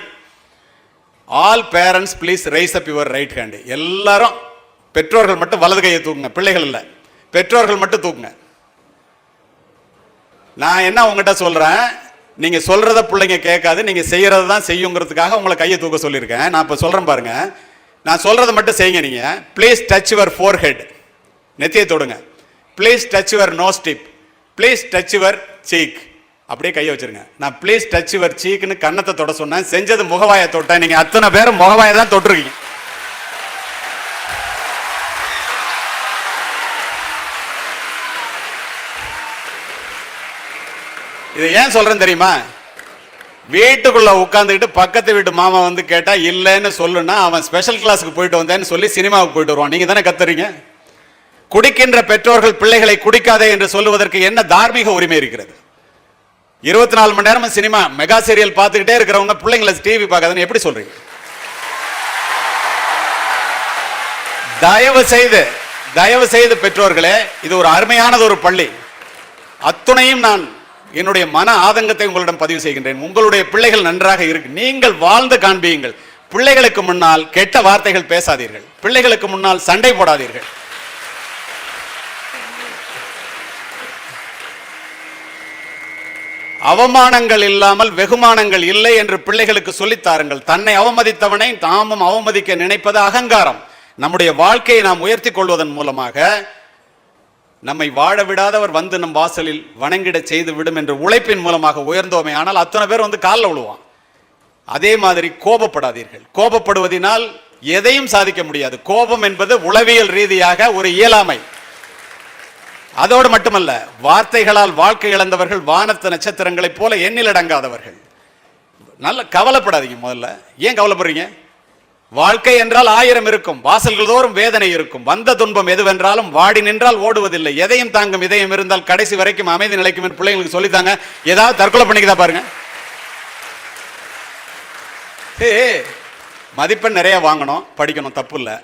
All parents please rise up your right hand எல்லாரும் பெற்றோர்கள் மட்டும் வலது கையை தூக்குங்க. பிள்ளைகள் இல்லை. பெற்றோர்கள் மட்டும் தூக்குங்க. நான் என்ன உங்ககிட்ட சொல்கிறேன் நீங்க சொல்றத பிள்ளைங்க கேட்காது நீங்க செய்யறத தான் செய்யுங்கிறதுக்காக உங்களை கையை தூக்க சொல்லியிருக்கேன். நான் இப்போ சொல்றேன் பாருங்க. நான் சொல்கிறத மட்டும் செய்யுங்க நீங்க. Please touch your forehead நெத்தியை தொடுங்க. Please touch your nose tip please touch your cheek அப்படியே கையை வச்சிருங்க. நான் ப்ளீஸ் டச் யுவர் சீக்னு கன்னத்தை தொட சொன்னேன். செஞ்சது முகவாயை தொட்டேன். நீங்க அத்தனை பேரும் முகவாயை தான் தொட்டிருக்கீங்க. இது ஏன் சொல்றேன் தெரியுமா? வீட்டுக்குள்ள உட்காந்துக்கிட்டு பக்கத்து வீட்டு மாமா வந்து கேட்டா இல்லைன்னு சொல்லுன்னா அவன் ஸ்பெஷல் கிளாஸுக்கு போயிட்டு வந்தேன்னு சொல்லி சினிமாவுக்கு போயிட்டு வருவான். நீங்க தானே கத்துறீங்க? குடிக்கின்ற பெற்றோர்கள் பிள்ளைகளை குடிக்காதே என்று சொல்லுவதற்கு என்ன தார்மீக உரிமை இருக்கிறது? இருபத்தி நாலு மணி நேரமும் சினிமா மெகா சீரியல் பார்த்துக்கிட்டே இருக்கிறவங்க பிள்ளைங்களை டிவி பார்க்காதுன்னு எப்படி சொல்றீங்க? தயவு செய்து தயவு செய்து பெற்றோர்களே இது ஒரு அருமையானது ஒரு பள்ளி. அத்துணையும் நான் என்னுடைய மன ஆதங்கத்தை உங்களிடம் பதிவு செய்கின்றேன். உங்களுடைய பிள்ளைகள் நன்றாக இருக்கு. நீங்கள் வாழ்ந்து காண்பியுங்கள் பிள்ளைகளுக்கு முன்னால் கெட்ட வார்த்தைகள் பேசாதீர்கள். பிள்ளைகளுக்கு முன்னால் சண்டை போடாதீர்கள். அவமானங்கள் இல்லாமல் வெகுமானங்கள் இல்லை என்று பிள்ளைகளுக்கு சொல்லித்தாருங்கள் தன்னை அவமதித்தவனை தாமும் அவமதிக்க நினைப்பது அகங்காரம். நம்முடைய வாழ்க்கையை நாம் உயர்த்தி கொள்வதன் மூலமாக நம்மை வாழ விடாதவர் வந்து நம் வாசலில் வணங்கிட செய்து விடும் என்று உழைப்பின் மூலமாக உயர்ந்தோமே. ஆனால் அத்தனை பேர் வந்து காலில் விழுவான். அதே மாதிரி கோபப்படாதீர்கள். கோபப்படுவதினால் எதையும் சாதிக்க முடியாது. கோபம் என்பது உளவியல் ரீதியாக ஒரு இயலாமை. அதோடு மட்டுமல்ல வார்த்தைகளால் வாழ்க்கை இழந்தவர்கள் வானத்து நட்சத்திரங்களைப் போல எண்ணில் அடங்காதவர்கள். நல்ல கவலைப்படாதீங்க முதல்ல. ஏன் கவலைப்படுறீங்க? வாழ்க்கை என்றால் ஆயிரம் இருக்கும் வாசல்கள் தோறும் வேதனை இருக்கும். வந்த துன்பம் எதுவென்றாலும் வாடி நின்றால் ஓடுவதில்லை. எதையும் தாங்கும் இதயம் இருந்தால் கடைசி வரைக்கும் அமைதி நிலைக்கும் என்று பிள்ளைங்களுக்கு சொல்லித்தாங்க. ஏதாவது தற்கொலை பண்ணிக்கதா பாருங்க. ஏ மதிப்பெண் நிறைய வாங்கணும் படிக்கணும் தப்பு இல்லை.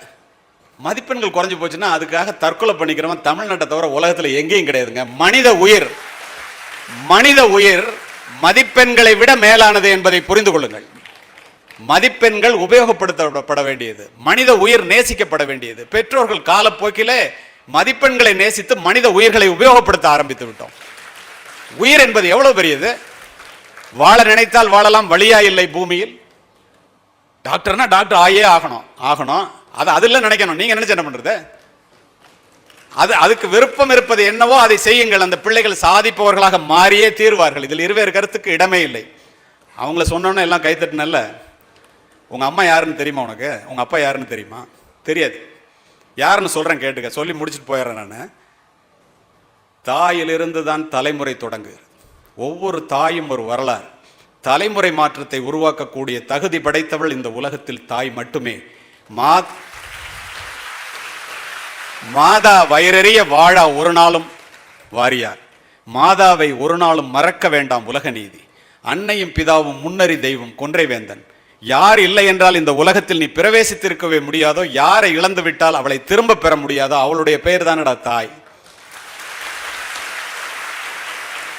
மதிப்பெண்கள் குறைஞ்சு போச்சுன்னா அதுக்காக தற்கொலை பண்ணிக்கிறவன் தமிழ்நாட்டை தவிர உலகத்தில் எங்கேயும் கிடையாதுங்க. மனித உயிர் மனித உயிர் மதிப்பெண்களை விட மேலானது என்பதை புரிந்து கொள்ளுங்கள். மதிப்பெண்கள் உபயோகப்படுத்தப்பட வேண்டியது. மனித உயிர் நேசிக்கப்பட வேண்டியது. பெற்றோர்கள் காலப்போக்கிலே மதிப்பெண்களை நேசித்து மனித உயிர்களை உபயோகப்படுத்த ஆரம்பித்து விட்டோம். உயிர் என்பது எவ்வளவு பெரியது? வாழ நினைத்தால் வாழலாம் வழியா இல்லை பூமியில். டாக்டர்னா டாக்டர் ஆயே ஆகணும். ஆகணும். அதை அதில் நினைக்கணும். நீங்க நினைச்சு என்ன பண்றது? அது அதுக்கு விருப்பம் இருப்பது என்னவோ அதை செய்யுங்கள். அந்த பிள்ளைகள் சாதிப்பவர்களாக மாறியே தீர்வார்கள். இதில் இருவேறு கருத்துக்கு இடமே இல்லை. அவங்கள சொன்னோன்னே எல்லாம் கைத்தட்டினல்ல உங்க அம்மா யாருன்னு தெரியுமா உனக்கு? உங்க அப்பா யாருன்னு தெரியுமா? தெரியாது. யாருன்னு சொல்றேன் கேட்டுக்க. சொல்லி முடிச்சுட்டு போயிடுறேன் நான். தாயிலிருந்து தான் தலைமுறை தொடங்குகிறது. ஒவ்வொரு தாயும் ஒரு வரலாறு. தலைமுறை மாற்றத்தை உருவாக்கக்கூடிய தகுதி படைத்தவள் இந்த உலகத்தில் தாய் மட்டுமே. மா மாதா வயிறறிய வாழா ஒரு நாளும் வாரியார். மாதாவை ஒரு நாளும் மறக்க வேண்டாம் உலக நீதி. அன்னையும் பிதாவும் முன்னறி தெய்வம் கொன்றை வேந்தன். யார் இல்லை என்றால் இந்த உலகத்தில் நீ பிரவேசித்திருக்கவே முடியாதோ யாரை இழந்து விட்டால் அவளை திரும்ப பெற முடியாதோ அவளுடைய பெயர் தானடா தாய்.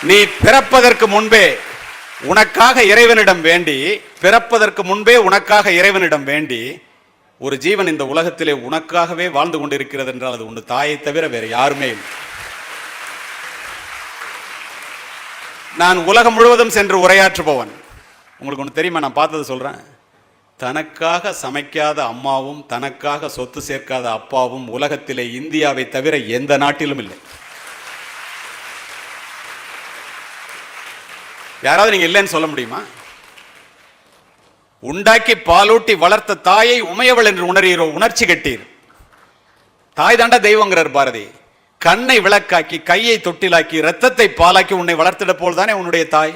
நீ பிறப்பதற்கு முன்பே உனக்காக இறைவனிடம் வேண்டி பிறப்பதற்கு முன்பே உனக்காக இறைவனிடம் வேண்டி ஒரு ஜீவன் இந்த உலகத்திலே உனக்காகவே வாழ்ந்து கொண்டிருக்கிறது என்றால் அது உன் தாயை தவிர வேறு யாருமே இல்லை. நான் உலகம் முழுவதும் சென்று உரையாற்றுபவன். உங்களுக்கு ஒன்று தெரியுமா? நான் பார்த்தது சொல்றேன். தனக்காக சமைக்காத அம்மாவும் தனக்காக சொத்து சேர்க்காத அப்பாவும் உலகத்திலே இந்தியாவை தவிர எந்த நாட்டிலும் இல்லை. யாராவது நீங்க இல்லைன்னு சொல்ல முடியுமா? உண்டாக்கி பாலூட்டி வளர்த்த தாயை உமையவள் என்று உணர்கிறோ உணர்ச்சி கட்டீர். தாய் தாண்டா தெய்வங்கிறார் பாரதி. கண்ணை விளக்காக்கி கையை தொட்டிலாக்கி ரத்தத்தை பாலாக்கி உன்னை வளர்த்திட போல் தானே உன்னுடைய தாய்?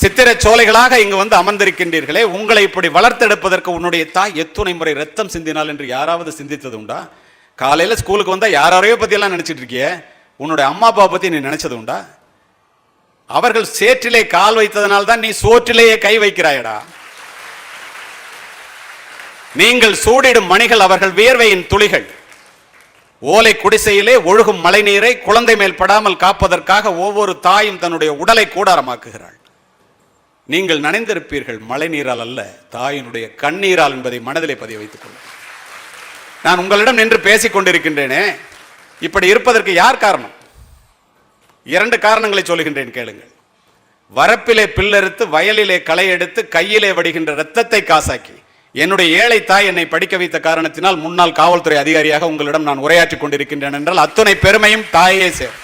சித்திர சோலைகளாக இங்கு வந்து அமர்ந்திருக்கின்றீர்களே உங்களை இப்படி வளர்த்தெடுப்பதற்கு உன்னுடைய தாய் எத்துணை முறை ரத்தம் சிந்தினாள் என்று யாராவது சிந்தித்தது உண்டா காலையில் ஸ்கூலுக்கு வந்தால் யாரையோ பற்றியெல்லாம் நினச்சிட்டு இருக்கிய இருக்கியே உன்னுடைய அம்மா அப்பா பற்றி நீ நினச்சது உண்டா அவர்கள் சேற்றிலே கால் வைத்ததனால் தான் நீ சோற்றிலேயே கை வைக்கிறாயடா. நீங்கள் சூடிடும் மணிகள் அவர்கள் வியர்வையின் துளிகள். ஓலை குடிசையிலே ஒழுகும் மழைநீரை குழந்தை மேல் படாமல் காப்பதற்காக ஒவ்வொரு தாயும் தன்னுடைய உடலை கூடாரமாக்குகிறாள். நீங்கள் நனைந்திருப்பீர்கள் மழைநீரால் அல்ல தாயினுடைய கண்ணீரால் என்பதை மனதிலே பதிய வைத்துக் கொள்ளுங்கள் நான் உங்களிடம் நின்று பேசிக் கொண்டிருக்கின்றேனே இப்படி இருப்பதற்கு யார் காரணம்? இரண்டு காரணங்களை சொல்லுகின்றேன் கேளுங்கள். வரப்பிலே பில்லறுத்து வயலிலே களை எடுத்து கையிலே வடிகின்ற ரத்தத்தை காசாக்கி என்னுடைய ஏழை தாய் என்னை படிக்க வைத்த காரணத்தினால் முன்னாள் காவல்துறை அதிகாரியாக உங்களிடம் நான் உரையாற்றிக் கொண்டிருக்கின்றேன் என்றால் அத்துணை பெருமையும் தாயே சேரும்.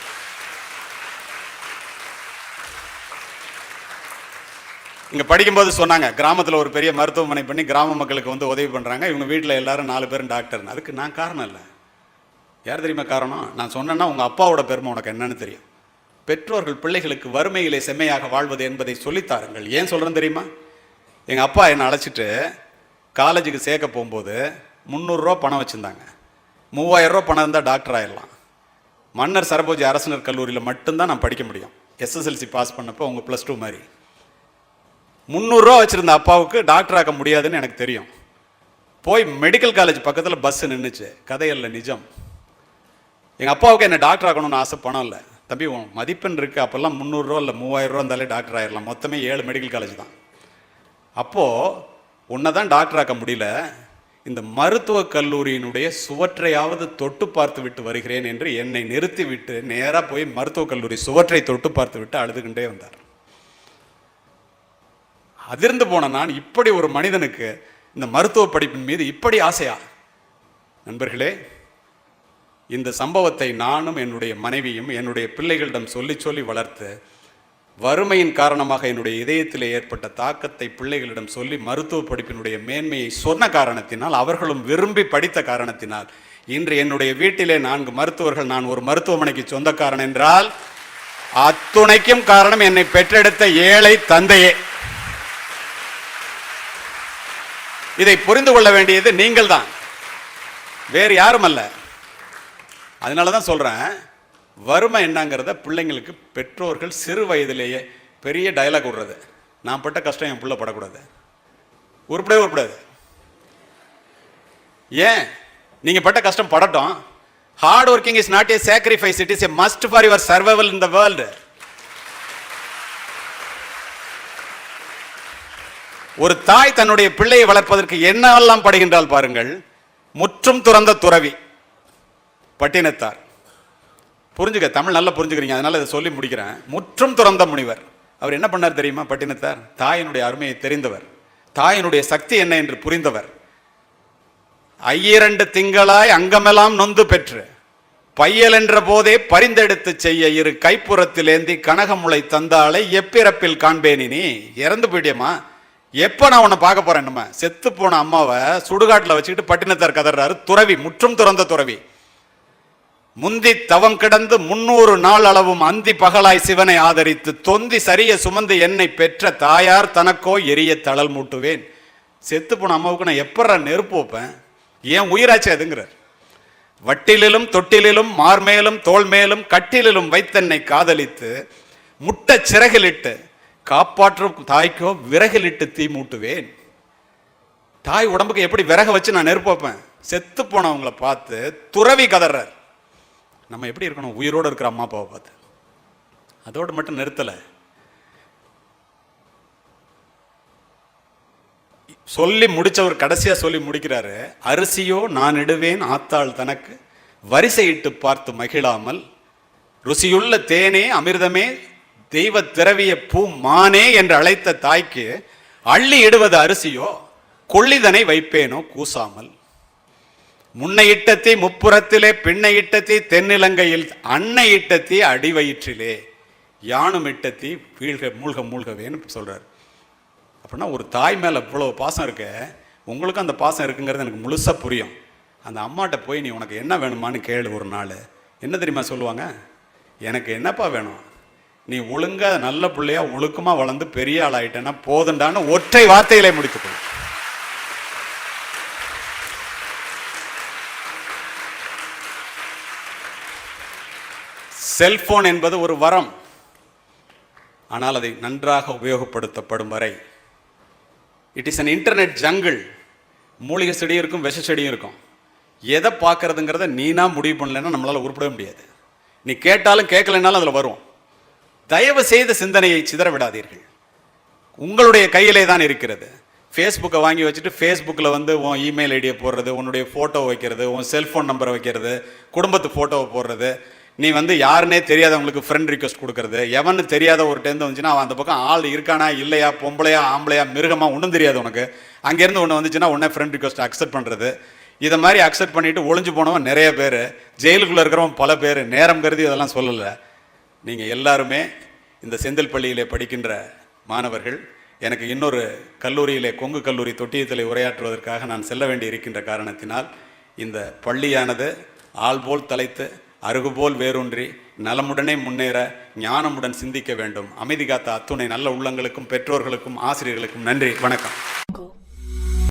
இங்கே படிக்கும்போது சொன்னாங்க கிராமத்தில் ஒரு பெரிய மருத்துவமனை பண்ணி கிராம மக்களுக்கு வந்து உதவி பண்ணுறாங்க இவங்க வீட்டில் எல்லாரும் நாலு பேரும் டாக்டர் அதுக்கு நான் காரணம் இல்லை. யார் தெரியுமா காரணம்? நான் சொன்னேன்னா உங்கள் அப்பாவோட பெருமை உனக்கு என்னன்னு தெரியும். பெற்றோர்கள் பிள்ளைகளுக்கு வறுமையிலே செம்மையாக வாழ்வது என்பதை சொல்லித்தாருங்கள் ஏன் சொல்கிறேன் தெரியுமா? எங்கள் அப்பா என்னை அழைச்சிட்டு காலேஜுக்கு சேர்க்க போகும்போது முந்நூறுரூவா பணம் வச்சுருந்தாங்க. மூவாயிரரூவா பணம் இருந்தால் டாக்டர் ஆயிடலாம். மன்னர் சரபோஜி அரசினர் கல்லூரியில் மட்டும்தான் நான் படிக்க முடியும். எஸ்எஸ்எல்சி பாஸ் பண்ணப்போ உங்கள் ப்ளஸ் டூ மாதிரி. முந்நூறுரூவா வச்சுருந்த அப்பாவுக்கு டாக்டர் ஆக்க முடியாதுன்னு எனக்கு தெரியும். போய் மெடிக்கல் காலேஜ் பக்கத்தில் பஸ் நின்றுச்சு கதையல்ல நிஜம். எங்கள் அப்பாவுக்கு என்னை டாக்டர் ஆகணும்னு ஆசை பணம் இல்லை. தம்பி உன் மதிப்பெண் இருக்குது அப்போல்லாம் முந்நூறுரூவா இல்லை மூவாயிரரூவா இருந்தாலே டாக்டர் ஆயிடலாம் மொத்தமே ஏழு மெடிக்கல் காலேஜ் தான். அப்போது உன்னை தான் டாக்டர் ஆக்க முடியல. இந்த மருத்துவக் கல்லூரியினுடைய சுவற்றையாவது தொட்டு பார்த்து விட்டு வருகிறேன் என்று என்னை நிறுத்திவிட்டு நேராக போய் மருத்துவக் கல்லூரி சுவற்றை தொட்டு பார்த்து விட்டு அழுதுகின்றே வந்தார். அதிர்ந்து போன நான் இப்படி ஒரு மனிதனுக்கு இந்த மருத்துவ படிப்பின் மீது இப்படி ஆசையா? நண்பர்களே இந்த சம்பவத்தை நானும் என்னுடைய மனைவியும் என்னுடைய பிள்ளைகளிடம் சொல்லி சொல்லி வளர்த்து வறுமையின் காரணமாக என்னுடைய இதயத்தில் ஏற்பட்ட தாக்கத்தை பிள்ளைகளிடம் சொல்லி மருத்துவ படிப்பினுடைய மேன்மையை சொன்ன காரணத்தினால் அவர்களும் விரும்பி படித்த காரணத்தினால் இன்று என்னுடைய வீட்டிலே நான்கு மருத்துவர்கள் நான் ஒரு மருத்துவமனைக்கு சொந்தக்காரன் என்றால் அத்துணைக்கும் காரணம் என்னை பெற்றெடுத்த ஏழை தந்தையே. இதை புரிந்து கொள்ள வேண்டியது நீங்கள் தான் வேறு யாரும் அல்ல. அதனால தான் சொல்கிறேன் வறுமை என்னங்கிறத பிள்ளைங்களுக்கு பெற்றோர்கள் சிறு வயதிலேயே பெரிய டயலாக் விடுறது. நான் பட்ட கஷ்டம் என் பிள்ளை படக்கூடாது. உருப்படவே உருப்படாது. ஏன்? நீங்கள் பட்ட கஷ்டம் படட்டும். Hard working is not a sacrifice it is a must for your survival in the world ஒரு தாய் தன்னுடைய பிள்ளையை வளர்ப்பதற்கு என்னெல்லாம் படுகின்றால் பாருங்கள். முற்றும் துறந்த துறவி. பட்டினத்தார். புரிஞ்சுக்க தமிழ் நல்லா புரிஞ்சுக்கிறீங்க அதனால் இதை சொல்லி முடிக்கிறேன். முற்றும் துறந்த முனிவர். அவர் என்ன பண்ணார் தெரியுமா பட்டினத்தார்? தாயினுடைய அருமையை தெரிந்தவர். தாயினுடைய சக்தி என்ன என்று புரிந்தவர். ஐயிரண்டு திங்களாய் அங்கமெல்லாம் நொந்து பெற்று பையல் என்ற போதே பரிந்தெடுத்து செய்ய இரு கைப்புறத்திலேந்தி கனகமுளை தந்தாளை எப்பிறப்பில் காண்பேனினி இறந்து போயிட்டியம்மா. எப்போ நான் உன்னை பார்க்க போறேன் நம்ம? செத்து போன அம்மாவை சுடுகாட்டில் வச்சுக்கிட்டு பட்டினத்தார் கதறாரு துறவி முற்றும் துறந்த துறவி. முந்தி தவம் கிடந்து முன்னூறு நாள் அளவும் அந்தி பகலாய் சிவனை ஆதரித்து தொந்தி சரிய சுமந்து என்னை பெற்ற தாயார் தனக்கோ எரிய தளல் மூட்டுவேன். செத்து போன அம்மாவுக்கு நான் எப்பற நெருப்பு வைப்பேன்? ஏன் உயிராச்சு அதுங்கிறார். வட்டிலிலும் தொட்டிலிலும் மார்மேலும் தோள் மேலும் கட்டிலிலும் வைத்தென்னை காதலித்து முட்டை சிறகிலிட்டு காப்பாற்றும் தாய்க்கோ விறகலிட்டு தீ மூட்டுவேன். தாய் உடம்புக்கு எப்படி விறக வச்சு நான் நெருப்பு செத்து போனவங்களை பார்த்து துறவி கதறார் நம்ம எப்படி இருக்கணும்? உயிரோடு இருக்கிற அம்மா அப்பாவை பார்த்து. அதோடு மட்டும் நிறுத்தலை. சொல்லி முடிச்சவர் கடைசியா சொல்லி முடிக்கிறாரு அரிசியோ நான் இடுவேன் ஆத்தாள் தனக்கு. வரிசையிட்டு பார்த்து மகிழாமல் ருசியுள்ள தேனே அமிர்தமே தெய்வ திரவிய பூ மானே என்று அழைத்த தாய்க்கு அள்ளி இடுவது அரிசியோ கொள்ளிதனை வைப்பேனோ கூசாமல். முன்னை இட்டத்தி முப்புறத்திலே பின்னை இட்டத்தி தென்னிலங்கையில் அன்னை இட்டத்தி அடிவயிற்றிலே. யானும் இட்டத்தி வீழ்க மூழ்க மூழ்கவேன்னு சொல்கிறார் அப்படின்னா ஒரு தாய் மேலே இவ்வளோ பாசம் இருக்க உங்களுக்கும் அந்த பாசம் இருக்குங்கிறது எனக்கு முழுசாக புரியும். அந்த அம்மாட்ட போய் நீ உனக்கு என்ன வேணுமான்னு கேளு ஒரு நாள். என்ன தெரியுமா சொல்லுவாங்க? எனக்கு என்னப்பா வேணும்? நீ ஒழுங்கா நல்ல பிள்ளையா ஒழுக்கமாக வளர்ந்து பெரிய ஆள் ஆயிட்டேன்னா போதுண்டான்னு ஒற்றை வார்த்தையிலே முடித்துக்கொள். செல்போன் என்பது ஒரு வரம். ஆனால் அதை நன்றாக உபயோகப்படுத்தப்படும் வரை. It is an internet jungle மூலிகை செடியும் இருக்கும் விஷ செடியும் இருக்கும். எதை பார்க்கறதுங்கிறத நீனா முடிவு பண்ணலைன்னா நம்மளால் உருப்பிடவே முடியாது. நீ கேட்டாலும் கேட்கலைனாலும் அதில் வரும். தயவு செய்த சிந்தனையை சிதற விடாதீர்கள் உங்களுடைய கையிலே தான் இருக்கிறது. ஃபேஸ்புக்கை வாங்கி வச்சுட்டு ஃபேஸ்புக்கில் வந்து உன் இமெயில் ஐடியை போடுறது உன்னுடைய ஃபோட்டோ வைக்கிறது உன் செல்ஃபோன் நம்பரை வைக்கிறது குடும்பத்து ஃபோட்டோவை போடுறது நீ வந்து யாருன்னே தெரியாதவங்களுக்கு ஃப்ரெண்ட் ரிக்வஸ்ட் கொடுக்கறது எவன் தெரியாத ஒரு டேர்ந்து வந்துச்சுன்னா அவன் அந்த பக்கம் ஆள் இருக்கானா இல்லையா பொம்பளையா ஆம்பளையா மிருகமா ஒன்றும் தெரியாது உனக்கு. அங்கேருந்து ஒன்று வந்துச்சுன்னா உடனே ஃப்ரெண்ட் ரிக்வஸ்ட் அக்செப்ட் பண்ணுறது இதை மாதிரி அக்செப்ட் பண்ணிட்டு ஒளிஞ்சு போனவன் நிறைய பேர். ஜெயிலுக்குள்ளே இருக்கிறவன் பல பேர். நேரம் கருதி இதெல்லாம் சொல்லலை. நீங்கள் எல்லாருமே இந்த செந்தில் பள்ளியிலே படிக்கின்ற மாணவர்கள் எனக்கு இன்னொரு கல்லூரியிலே கொங்கு கல்லூரி தொட்டியத்தில் உரையாற்றுவதற்காக நான் செல்ல வேண்டி இருக்கின்ற காரணத்தினால் இந்த பள்ளியானது ஆள்போல் தலைத்து அருகுபோல் வேரூன்றி நலமுடனே முன்னேற ஞானமுடன் சிந்திக்க வேண்டும். அமைதி காத்த அத்துணை நல்ல உள்ளங்களுக்கும் பெற்றோர்களுக்கும் ஆசிரியர்களுக்கும் நன்றி. வணக்கம்.